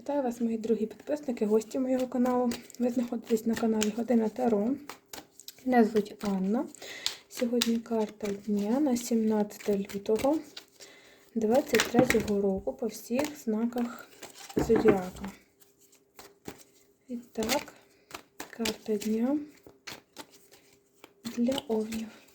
Вітаю вас, мої дорогі підписники, гості моєго каналу. Ви знаходитесь на каналі Година Таро. Мене звуть Анна. Сьогодні карта дня на 17 лютого 23 року по всіх знаках Зодіака. І так, карта дня для овнів.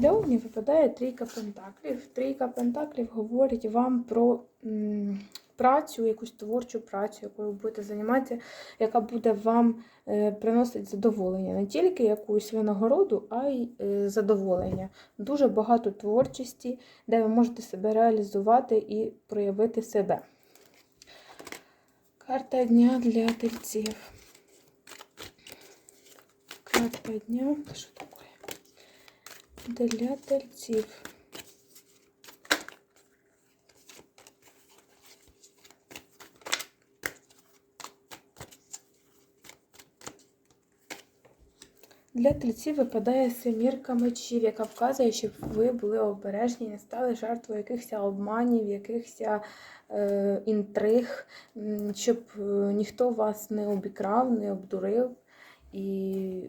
Для овнів випадає трійка пентаклів. Трійка пентаклів говорить вам про м, працю, якусь творчу працю, якою ви будете займатися, яка буде вам е, приносити задоволення. Не тільки якусь винагороду, а й е, задоволення. Дуже багато творчості, де ви можете себе реалізувати і проявити себе. Карта дня для тельців. Карта дня. Що таке? Для тельців. Для тельців випадає семірка мечів, яка вказує, щоб ви були обережні, не стали жертвою якихось обманів, якихось е, інтриг, щоб е, ніхто вас не обікрав, не обдурив. І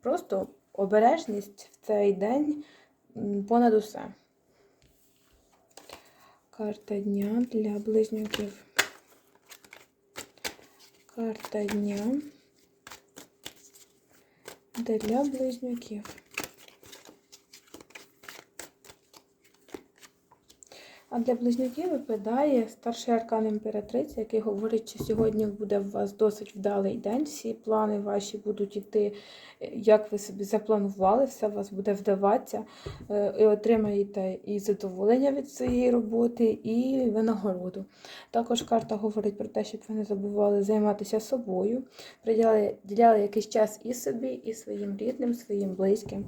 просто обережність в цей день понад усе. Карта дня для близнюків. Карта дня для близнюків. А для близнюків випадає старший аркан імператриці, який говорить, що сьогодні буде у вас досить вдалий день. Всі плани ваші будуть йти, як ви собі запланували, все у вас буде вдаватися, е, і отримаєте і задоволення від своєї роботи, і винагороду. Також карта говорить про те, щоб ви не забували займатися собою, приділяли діляли якийсь час і собі, і своїм рідним, своїм близьким.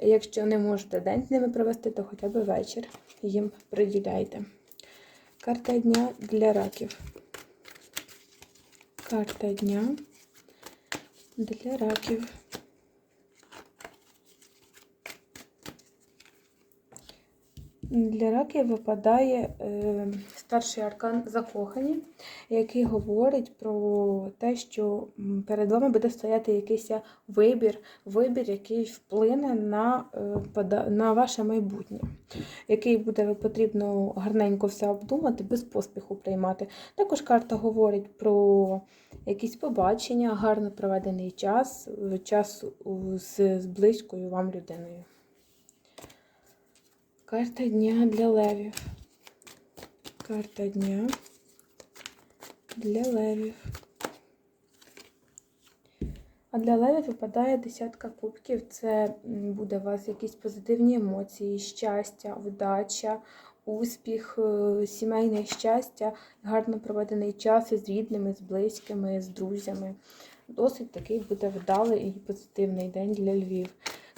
Якщо не можете день з ними провести, то хоча б вечір їм приділяйте. Карта дня для раків. Карта дня для раків. Для раків випадає е, старший аркан закохані, який говорить про те, що перед вами буде стояти якийсь вибір, вибір, який вплине на, е, на ваше майбутнє, який буде потрібно гарненько все обдумати, без поспіху приймати. Також карта говорить про якісь побачення, гарно проведений час, е, час з, з близькою вам людиною. Карта дня для левів. Карта дня для левів. А для левів випадає десятка кубків. Це буде у вас якісь позитивні емоції, щастя, вдача, успіх, е, сімейне щастя, гарно проведений час із рідними, з близькими, з друзями. Досить такий буде вдалий і позитивний день для львів.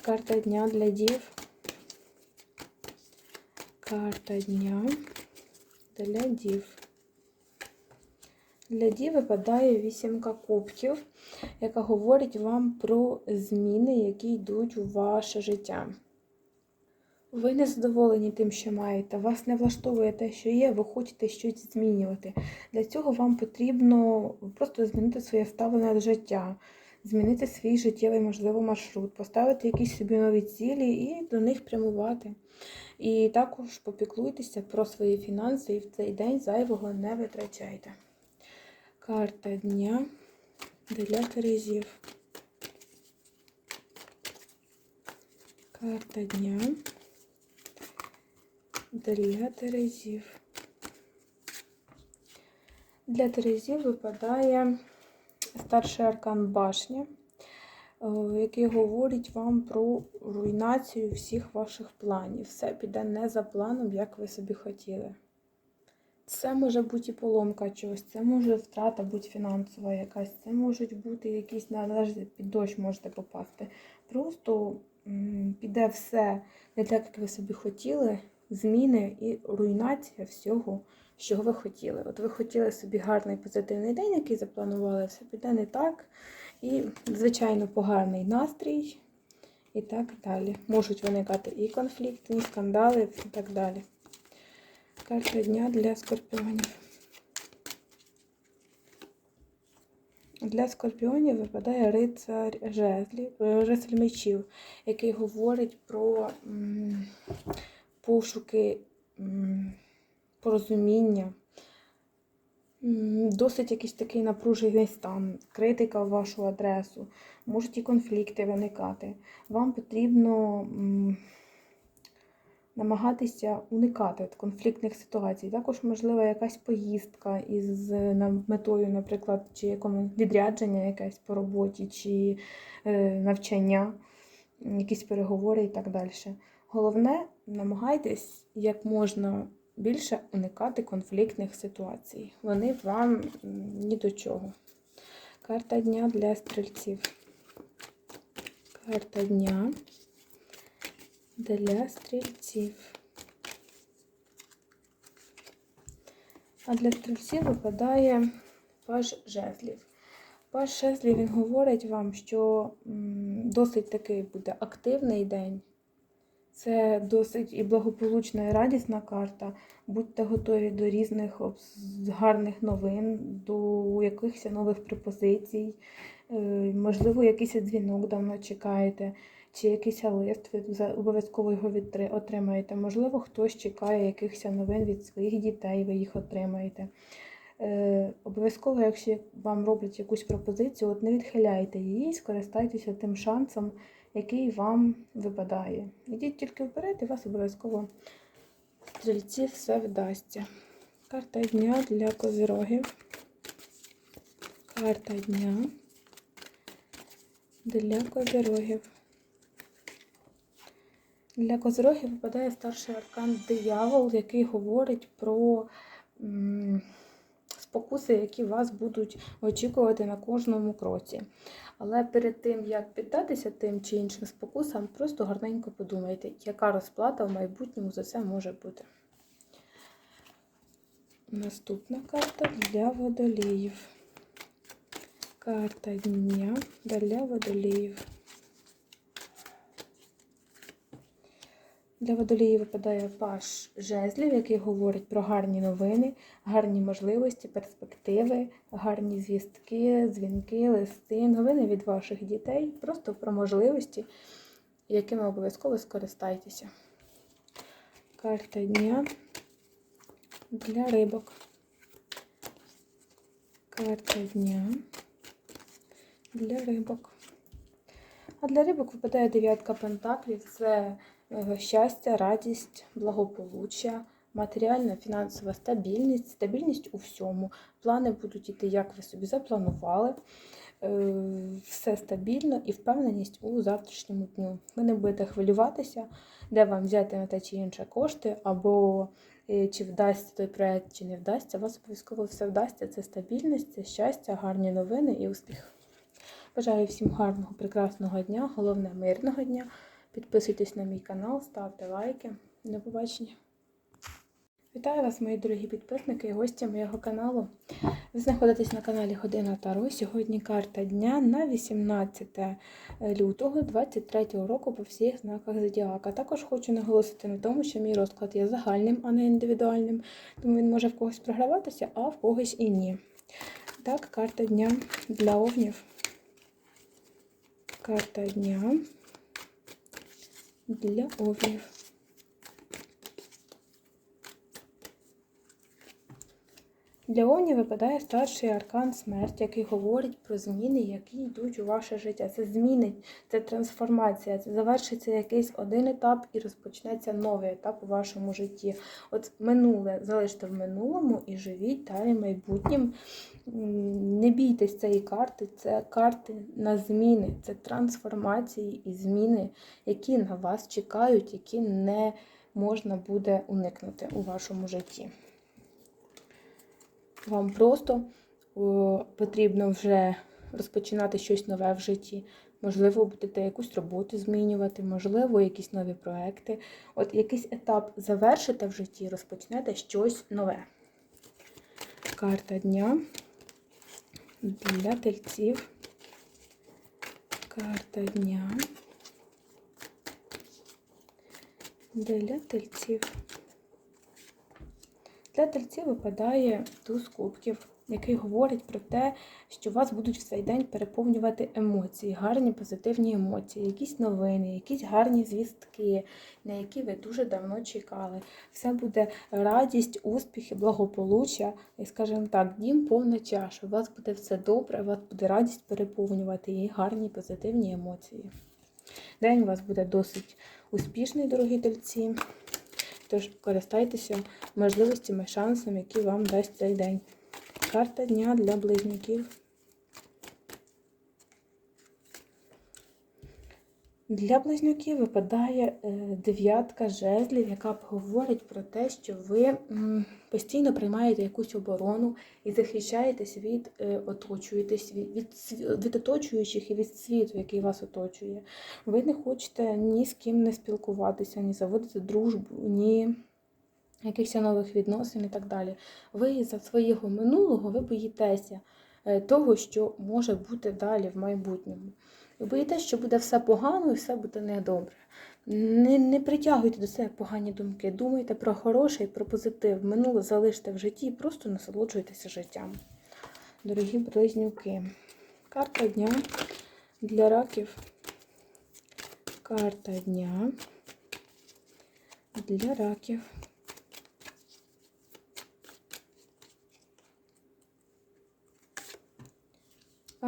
Карта дня для дів. Карта дня для дів. Для дів випадає вісімка кубків, яка говорить вам про зміни, які йдуть у ваше життя. Ви не задоволені тим, що маєте, вас не влаштовує те, що є, ви хочете щось змінювати. Для цього вам потрібно просто змінити своє ставлення до життя, змінити свій життєвий, можливо, маршрут, поставити якісь собі нові цілі і до них прямувати. І також попіклуйтеся про свої фінанси і в цей день зайвого не витрачайте. Карта дня для Терезів. Карта дня для Терезів. Для Терезів випадає старший аркан башня, е, який говорить вам про руйнацію всіх ваших планів. Все піде не за планом, як ви собі хотіли. Це може бути і поломка чогось, це може втрата бути фінансова якась, це можуть бути якісь належні під дощ можете попасти. Просто піде все не так, як ви собі хотіли, зміни і руйнація всього, що ви хотіли. От ви хотіли собі гарний позитивний день, який запланували, все піде не так. І, звичайно, поганий настрій, і так далі. Можуть виникати і конфлікти, і скандали, і так далі. Карта дня для скорпіонів. Для скорпіонів випадає рицар жезлів, е, мечів, який говорить про м, пошуки м, порозуміння. Досить якийсь такий напружений стан, критика в вашу адресу, можуть і конфлікти виникати. Вам потрібно намагатися уникати конфліктних ситуацій. Також, можливо, якась поїздка із метою, наприклад, чи якому відрядження якесь по роботі, чи е, навчання, якісь переговори і так далі. Головне, намагайтесь як можна більше уникати конфліктних ситуацій. Вони вам ні до чого. Карта дня для стрільців. Карта дня для стрільців. А для стрільців випадає паж жезлів. Паж жезлів він говорить вам, що досить такий буде активний день. Це досить і благополучна і радісна карта. Будьте готові до різних гарних новин, до якихось нових пропозицій. Е, Можливо, якийсь дзвінок давно чекаєте, чи якийсь лист, ви обов'язково його отримаєте. Можливо, хтось чекає якихось новин від своїх дітей, ви їх отримаєте. Е, Обов'язково, якщо вам роблять якусь пропозицію, от не відхиляйте її, скористайтеся тим шансом, який вам випадає. Ідіть тільки вперед, і вас обов'язково стрільці все вдасться. Карта дня для козирогів. Карта дня для козирогів. Для козирогів випадає старший аркан диявол, який говорить про спокуси, які вас будуть очікувати на кожному кроці. Але перед тим, як піддатися тим чи іншим спокусам, просто гарненько подумайте, яка розплата в майбутньому за це може бути. Наступна карта для водоліїв. Карта дня для водоліїв. Для водолії випадає паш жезлів, який говорить про гарні новини, гарні можливості, перспективи, гарні звістки, дзвінки, листи, новини від ваших дітей, просто про можливості, якими обов'язково скористайтеся. Карта дня для рибок. Карта дня для рибок. А для рибок випадає дев'ятка пентаклів. Це щастя, радість, благополуччя, матеріальна, фінансова стабільність, стабільність у всьому. Плани будуть йти, як ви собі запланували. Е, Все стабільно і впевненість у завтрашньому дню. Ви не будете хвилюватися, де вам взяти на те чи інше кошти, або е, чи вдасться той проект, чи не вдасться. Вас обов'язково все вдасться. Це стабільність, це щастя, гарні новини і успіх. Бажаю всім гарного, прекрасного дня, головне мирного дня. Підписуйтесь на мій канал, ставте лайки. До побачення. Вітаю вас, мої дорогі підписники і гості моєго каналу. Ви знаходитесь на каналі Година Таро. Сьогодні карта дня на 18 лютого 2023 року по всіх знаках Зодіака. Також хочу наголосити на тому, що мій розклад є загальним, а не індивідуальним, тому він може в когось програватися, а в когось і ні. Так, карта дня для овнів. Карта дня для овнів. Для овнів випадає старший аркан смерть, який говорить про зміни, які йдуть у ваше життя. Це зміни, це трансформація, це завершиться якийсь один етап і розпочнеться новий етап у вашому житті. От минуле залиште в минулому і живіть далі майбутнім. Не бійтесь цієї карти, це карти на зміни, це трансформації і зміни, які на вас чекають, які не можна буде уникнути у вашому житті. Вам просто потрібно вже розпочинати щось нове в житті. Можливо, будете якусь роботу змінювати, можливо, якісь нові проекти. От якийсь етап завершите в житті, розпочнете щось нове. Карта дня для тельців. Карта дня для тельців. Для тельців випадає туз кубків, який говорить про те, що вас будуть в цей день переповнювати емоції, гарні позитивні емоції, якісь новини, якісь гарні звістки, на які ви дуже давно чекали. Все буде радість, успіх і благополуччя. І, скажімо так, дім повна чаша. У вас буде все добре, у вас буде радість переповнювати і гарні позитивні емоції. День у вас буде досить успішний, дорогі тельці. Тож користайтеся можливостями, шансами, які вам дасть цей день. Карта дня для близнюків. Для близнюків випадає е, дев'ятка жезлів, яка говорить про те, що ви постійно приймаєте якусь оборону і захищаєтесь від е, оточуєтесь від, від, від оточуючих і від світу, який вас оточує. Ви не хочете ні з ким не спілкуватися, ні заводити дружбу, ні якихось нових відносин і так далі. Ви за свого минулого ви боїтеся е, того, що може бути далі в майбутньому. Ви боїтеся, що буде все погано і все буде недобре. Не, не притягуйте до себе погані думки. Думайте про хороше і про позитив. Минуле залиште в житті і просто насолоджуйтеся життям. Дорогі близнюки. Карта дня для раків. Карта дня для раків.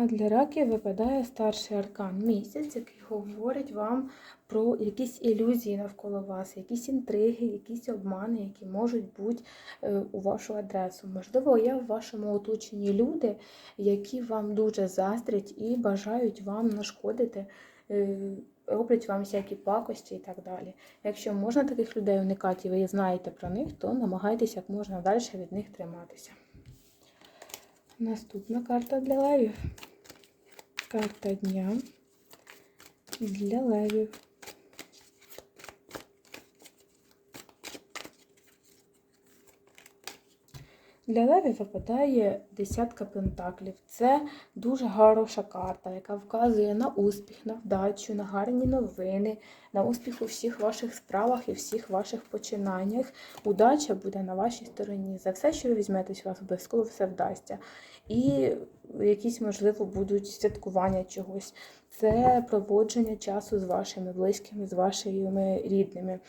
А для раків випадає старший аркан місяць, який говорить вам про якісь ілюзії навколо вас, якісь інтриги, якісь обмани, які можуть бути е, у вашу адресу. Можливо, є в вашому оточенні люди, які вам дуже заздрять і бажають вам нашкодити. е, Роблять вам всякі пакості і так далі. Якщо можна таких людей уникати, і ви знаєте про них, то намагайтеся як можна далі від них триматися. Наступна карта для левів. Карта дня для левів. Для левів випадає десятка пентаклів. Це дуже хороша карта, яка вказує на успіх, на вдачу, на гарні новини, на успіх у всіх ваших справах і всіх ваших починаннях. Удача буде на вашій стороні. За все, що ви візьметесь, у вас обов'язково все вдасться. І якісь, можливо, будуть святкування чогось. Це проводження часу з вашими близькими, з вашими рідними.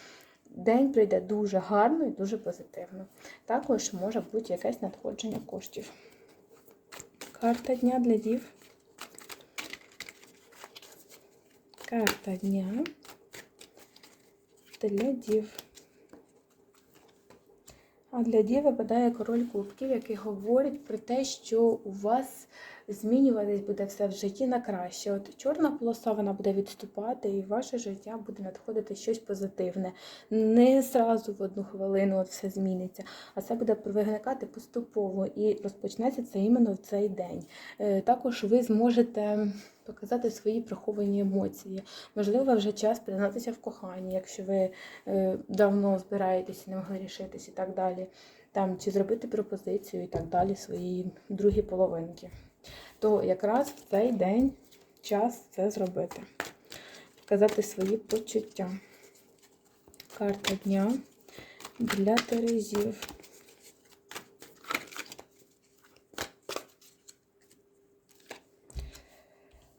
День прийде дуже гарно і дуже позитивно. Також може бути якесь надходження коштів. Карта дня для дів. Карта дня для дів. А для діви випадає король кубків, який говорить про те, що у вас змінюватись буде все в житті на краще. От чорна полоса вона буде відступати, і в ваше життя буде надходити щось позитивне. Не зразу в одну хвилину от все зміниться, а це буде виникати поступово і розпочнеться це іменно в цей день. Е, Також ви зможете показати свої приховані емоції. Можливо, вже час признатися в коханні, якщо ви е, давно збираєтеся, не могли рішитись і так далі. Там, чи зробити пропозицію і так далі своїй другій половинки. То якраз в цей день час це зробити. Показати свої почуття. Карта дня для Терезів.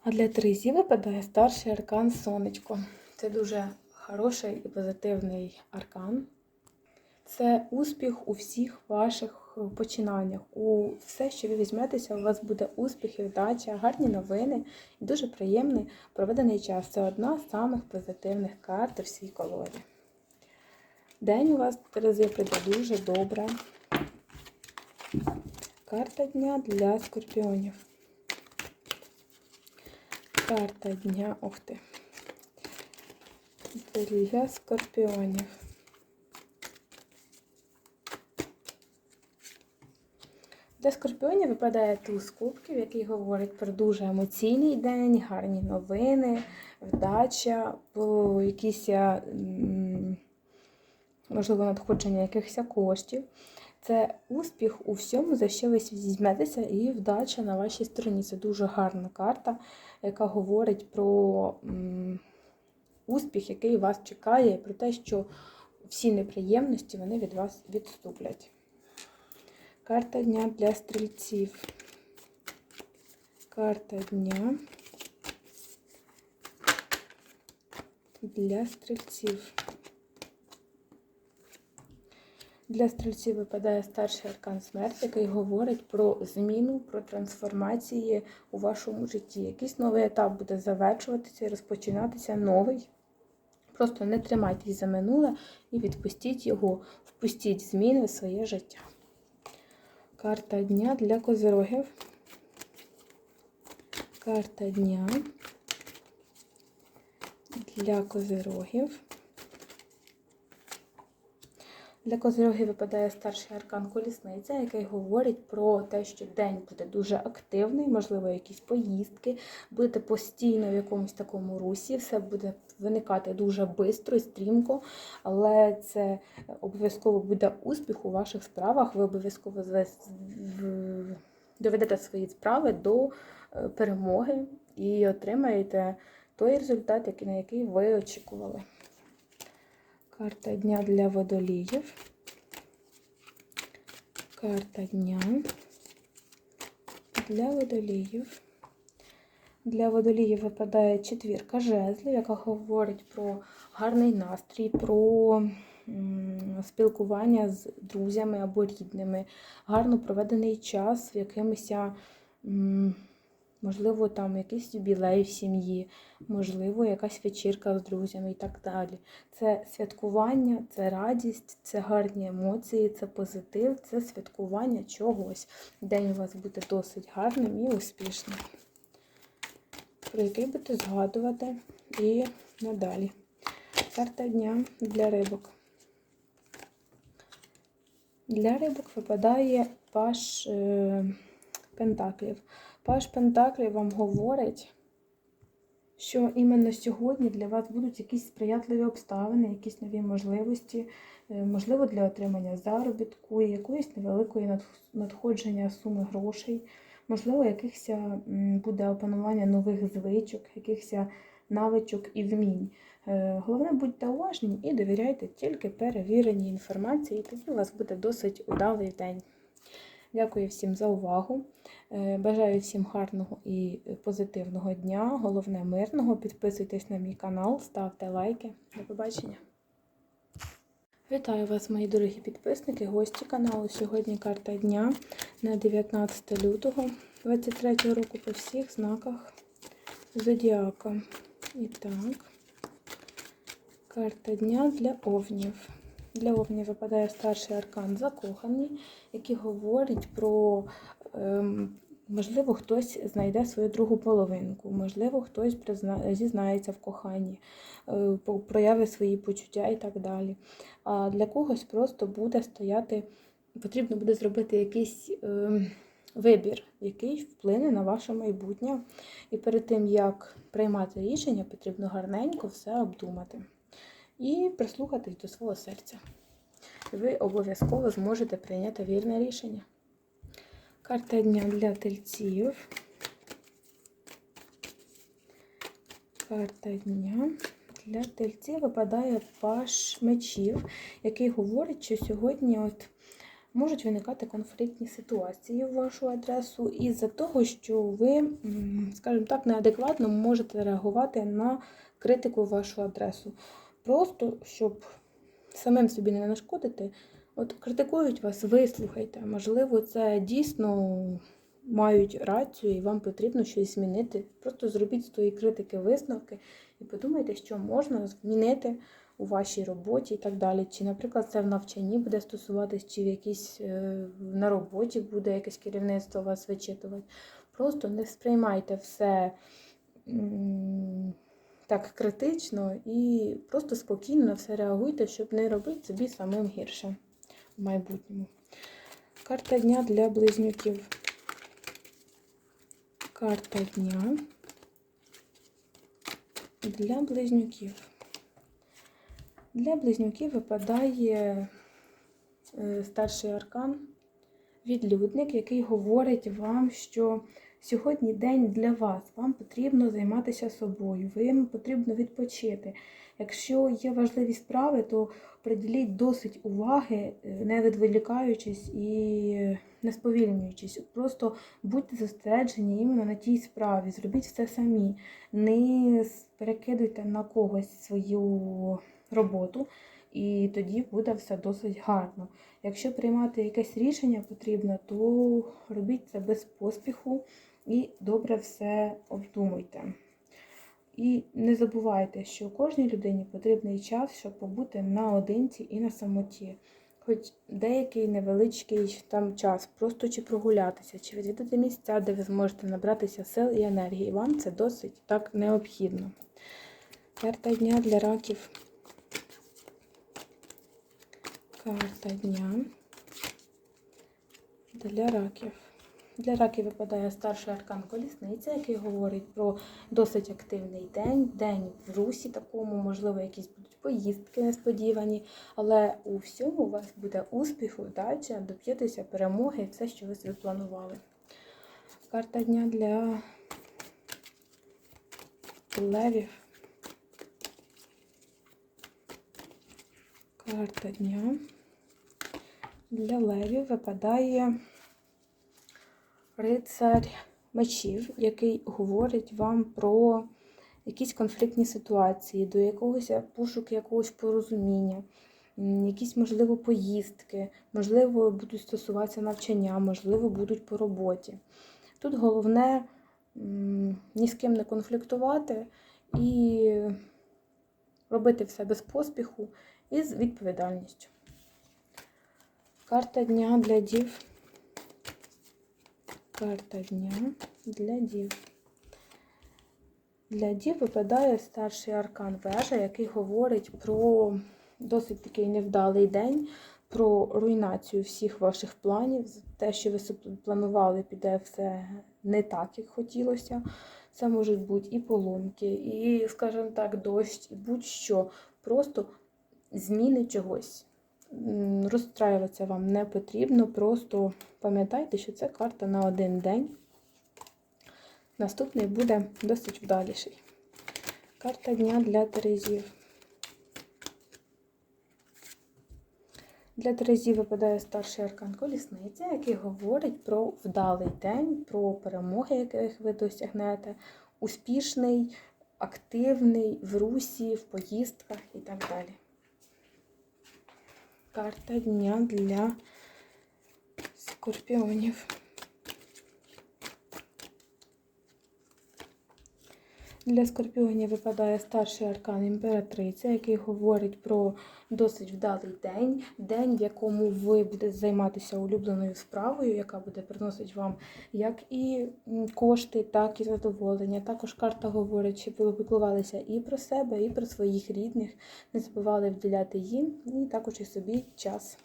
А для Терезі випадає старший аркан Сонечко. Це дуже хороший і позитивний аркан. Це успіх у всіх ваших починаннях. У все, що ви візьметеся, у вас буде успіх і вдача, гарні новини і дуже приємний проведений час. Це одна з самих позитивних карт у всій колоді. День у вас Терези прийде дуже добре. Карта дня для скорпіонів. Карта дня, ух ти. Для скорпіонів. Для скорпіонів випадає туз кубків, який говорить про дуже емоційний день, гарні новини, вдача, по якісь, можливо, надходження якихось коштів. Це успіх у всьому, за що ви візьметеся, і вдача на вашій стороні. Це дуже гарна карта, яка говорить про успіх, який вас чекає, і про те, що всі неприємності вони від вас відступлять. Карта дня для стрільців. Карта дня для стрільців. Для стрільців випадає старший аркан смерть, який говорить про зміну, про трансформації у вашому житті. Якийсь новий етап буде завершуватися і розпочинатися новий. Просто не тримайтесь за минуле і відпустіть його, впустіть зміни в своє життя. Карта дня для козирогів. Карта дня для козирогів. Для козирогів випадає старший аркан колісниця, який говорить про те, що день буде дуже активний, можливо, якісь поїздки, будете постійно в якомусь такому русі, все буде виникати дуже швидко і стрімко, але це обов'язково буде успіх у ваших справах. Ви обов'язково доведете свої справи до е, перемоги і отримаєте той результат, на який ви очікували. Карта дня для водоліїв. Карта дня для водоліїв. Для водоліїв випадає четвірка жезлів, яка говорить про гарний настрій, про спілкування з друзями або рідними, гарно проведений час в якимось, можливо, там якийсь юбілей в сім'ї, можливо, якась вечірка з друзями і так далі. Це святкування, це радість, це гарні емоції, це позитив, це святкування чогось. День у вас буде досить гарним і успішним, про який будете згадувати і надалі. Карта дня для рибок. Для рибок випадає паш е, пентаклів. Паш пентаклів вам говорить, що іменно сьогодні для вас будуть якісь сприятливі обставини, якісь нові можливості, е, можливо, для отримання заробітку, якоїсь невеликої надходження суми грошей, можливо, якихось буде опанування нових звичок, якихось навичок і вмінь. Е, Головне, будьте уважні і довіряйте тільки перевіреній інформації, і тоді у вас буде досить удалий день. Дякую всім за увагу. Е, Бажаю всім гарного і позитивного дня, головне мирного. Підписуйтесь на мій канал, ставте лайки. До побачення. Вітаю вас, мої дорогі підписники, гості каналу. Сьогодні карта дня на 19 лютого 2023 року по всіх знаках Зодіака. І так, карта дня для овнів. Для овнів випадає старший аркан закоханий, який говорить про, ем, можливо, хтось знайде свою другу половинку, можливо, хтось зізнається в коханні, е, проявить свої почуття і так далі. А для когось просто буде стояти, потрібно буде зробити якийсь ем, вибір, який вплине на ваше майбутнє. І перед тим, як приймати рішення, потрібно гарненько все обдумати і прислухатись до свого серця. Ви обов'язково зможете прийняти вірне рішення. Карта дня для тельців. Карта дня для тельців випадає паш мечів, який говорить, що сьогодні от можуть виникати конфліктні ситуації в вашу адресу із-за того, що ви, скажімо так, неадекватно можете реагувати на критику в вашу адресу. Просто щоб самим собі не нашкодити, от критикують вас, вислухайте. Можливо, це дійсно мають рацію і вам потрібно щось змінити. Просто зробіть з тої критики висновки і подумайте, що можна змінити у вашій роботі і так далі. Чи, наприклад, це в навчанні буде стосуватись, чи в якійсь е, на роботі буде якесь керівництво вас вичитувати. Просто не сприймайте все так критично і просто спокійно на все реагуйте, щоб не робити собі самим гірше майбутньому. Карта дня для близнюків. Карта дня для близнюків. Для близнюків випадає е, старший аркан, відлюдник, який говорить вам, що Сьогодні день для вас. Вам потрібно займатися собою, вам потрібно відпочити. Якщо є важливі справи, то приділіть досить уваги, е, не відволікаючись і не сповільнюючись. Просто будьте зосереджені іменно на тій справі, зробіть все самі. Не перекидуйте на когось свою роботу, і тоді буде все досить гарно. Якщо приймати якесь рішення потрібно, то робіть це без поспіху і добре все обдумуйте. І не забувайте, що кожній людині потрібний час, щоб побути наодинці і на самоті. Хоч деякий невеличкий там час, просто чи прогулятися, чи відвідати місця, де ви зможете набратися сил і енергії. Вам це досить так необхідно. Карта дня для раків. Карта дня для раків. Для раків випадає старший аркан колісниця, який говорить про досить активний день, день в русі такому, можливо, якісь будуть поїздки несподівані, але у всьому у вас буде успіх, удача, доб'єтеся перемоги і все, що ви собі планували. Карта дня для левів. Карта дня для левів випадає рицар мечів, який говорить вам про якісь конфліктні ситуації, до якогось пошуку якогось порозуміння, якісь, можливо, поїздки, можливо, будуть стосуватися навчання, можливо, будуть по роботі. Тут головне ні з ким не конфліктувати і робити все без поспіху і з відповідальністю. Карта дня для дів. Карта дня для дів. Для дів випадає старший аркан вежа, який говорить про досить такий невдалий день, про руйнацію всіх ваших планів, те, що ви планували, піде все не так, як хотілося. Це можуть бути і поломки, і, скажімо так, дощ, і будь-що. Просто зміни чогось. Розстраюватися вам не потрібно, просто пам'ятайте, що це карта на один день. Наступний буде досить вдаліший. Карта дня для Терезів. Для Терезів випадає старший аркан колісниця, який говорить про вдалий день, про перемоги, яких ви досягнете, успішний, активний в русі, в поїздках і так далі. Карта дня для скорпіонів. Для скорпіонів випадає старший аркан імператриця, який говорить про досить вдалий день, день, в якому ви будете займатися улюбленою справою, яка буде приносити вам як і кошти, так і задоволення. Також карта говорить, щоб ви піклувалися і про себе, і про своїх рідних, не забували вділяти їм, і також і собі час,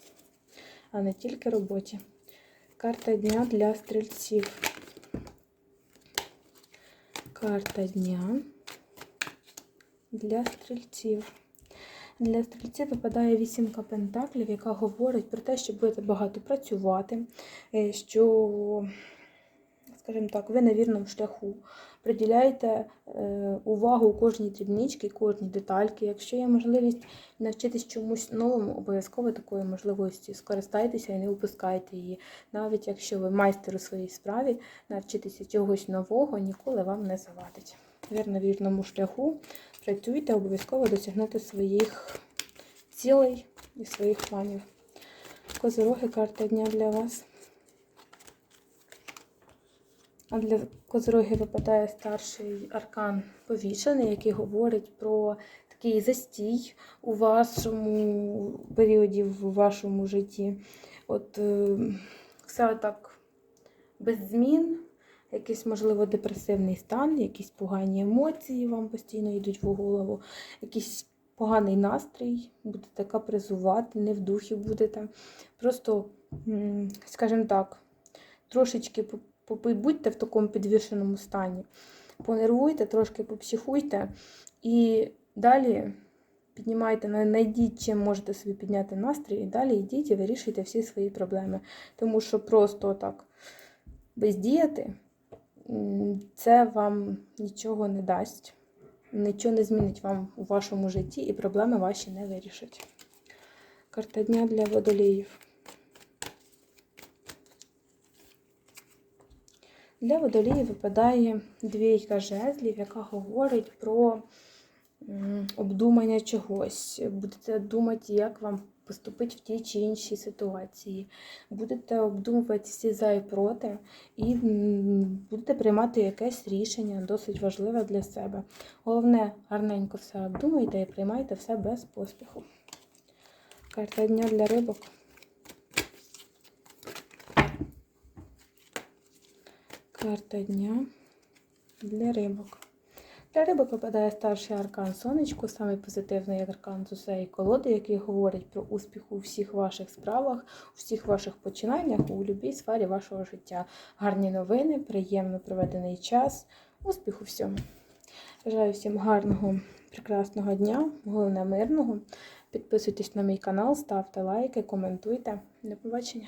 а не тільки роботі. Карта дня для стрільців. Карта дня для стрільців. Для стрільців випадає вісімка пентаклів, яка говорить про те, що будете багато працювати, е, що, скажімо так, ви на вірному шляху. Приділяйте е, увагу кожній дрібничці, кожній детальці. Якщо є можливість навчитись чомусь новому, обов'язково такою можливості скористайтеся і не упускайте її. Навіть якщо ви майстер у своїй справі, навчитися чогось нового ніколи вам не завадить. Ви на вірному шляху працюйте, обов'язково досягнути своїх цілей і своїх планів. Козироги карта дня для вас. А для козироги випадає старший аркан повішений, який говорить про такий застій у вашому періоді в вашому житті. От е, все так без змін, якийсь, можливо, депресивний стан, якісь погані емоції вам постійно йдуть в голову, якийсь поганий настрій, будете капризувати, не в духі будете. Просто, скажімо так, трошечки побудьте в такому підвішеному стані. Понервуйте, трошки попсихуйте і далі піднімайте, знайдіть, чим можете собі підняти настрій, і далі йдіть і вирішуйте всі свої проблеми. Тому що просто так бездіяти це вам нічого не дасть, нічого не змінить вам у вашому житті і проблеми ваші не вирішить. Карта дня для водоліїв. Для водоліїв випадає двійка жезлів, яка говорить про обдумання чогось. Будете думати, як вам поступити в тій чи іншій ситуації. Будете обдумувати всі за і проти, і будете приймати якесь рішення, досить важливе для себе. Головне, гарненько все обдумайте і приймайте все без поспіху. Карта дня для рибок. Карта дня для рибок. Для рибок випадає старший аркан сонечко, самий позитивний аркан з усієї колоди, який говорить про успіх у всіх ваших справах, у всіх ваших починаннях, у будь-якій сфері вашого життя. Гарні новини, приємно проведений час, успіх у всьому. Бажаю всім гарного, прекрасного дня, головне мирного. Підписуйтесь на мій канал, ставте лайки, коментуйте. До побачення!